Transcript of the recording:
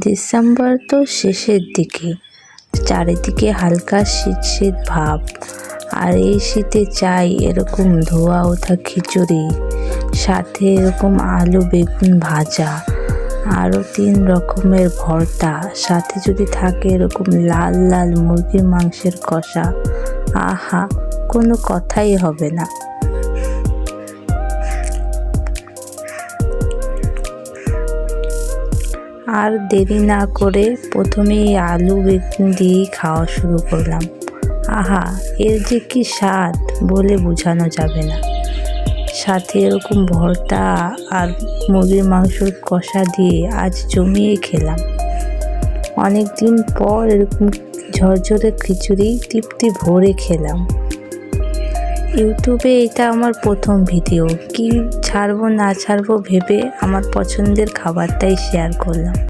December তো শেষের দিকে। চারিদিকে হালকা শীত শীত ভাব। আর এই শীতে চাই এরকম ধোয়া ওঠা খিচুড়ি, সাথে এরকম আলু বেগুন ভাজা, আরও তিন রকমের ভর্তা, সাথে যদি থাকে এরকম লাল লাল মুরগির মাংসের কষা। আহা, কোনো কথাই হবে না। আর দেরি না করে প্রথমেই আলু বেগুন দিয়েই খাওয়া শুরু করলাম। আহা, এর যে কি স্বাদ বলে বোঝানো যাবে না। সাথে এরকম ভর্তা আর মুরগির মাংসর কষা দিয়ে আজ জমিয়ে খেলাম। অনেক দিন পর এরকম ঝরঝরে খিচুড়ি তৃপ্তি ভরে খেলাম। ইউটিউবে এটা আমার প্রথম ভিডিও। কি ছাড়বো না ছাড়বো ভেবে আমার পছন্দের খাবারটাই শেয়ার করলাম।